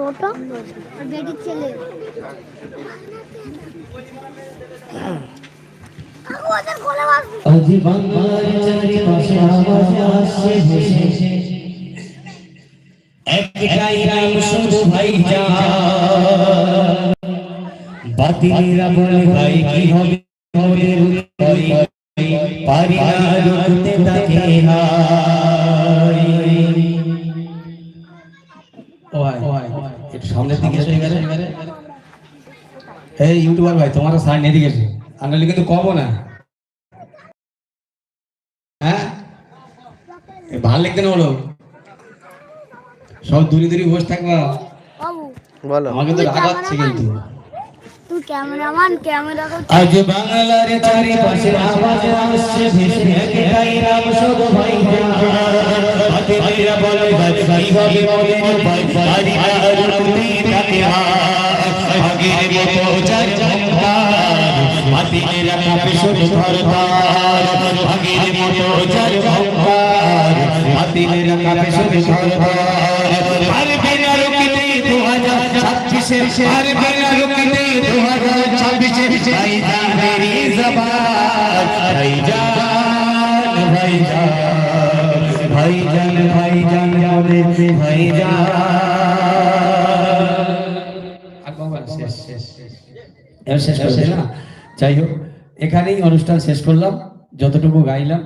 ওটা বেটির ছেলে। কাকু ওদের কোলে বসবি আজি বাংলার চারিপাশে আওয়াজ আসছে ভেসে একটাই নাম শুধু ভাই বাতিলেরা বলে, ভাই, কি হবে? পারি না রুখতে তাকে হায় একটু সামনের দিকে এসে গেলে? এই ইউটিউবার ভাই তোমার সাইন এদিকে এসে। আনলে কিন্তু কব না। হ্যাঁ? ভালো লিখতে না বলো সব দূরে দূরে বসে থাকবা। বলো। আমার কিন্তু। কিন্তু আজ বাংলার চারিপাশে আওয়াজ আসছে ভেসে বলে ভাই। কীভাবে মনে ভাই পারি না রুখতে তাকে আগের মতো চার ঝঙ্কার কাপে শুধু ধরতার আগের মতো চার ঝঙ্কার হাতে কাপে শুধু ধরতার পারবে না রুখতে দু হাজার ছাব্বিশে পারবে না রুখতে দু হাজার ছাব্বিশে ভাইজান মেরি জবান ভাইজান ভাইজান ভাইজান ভাইজান বলে ভাইজান শেষ? না যাই হোক এখানেই অনুষ্ঠান শেষ করলাম। যতটুকু গাইলাম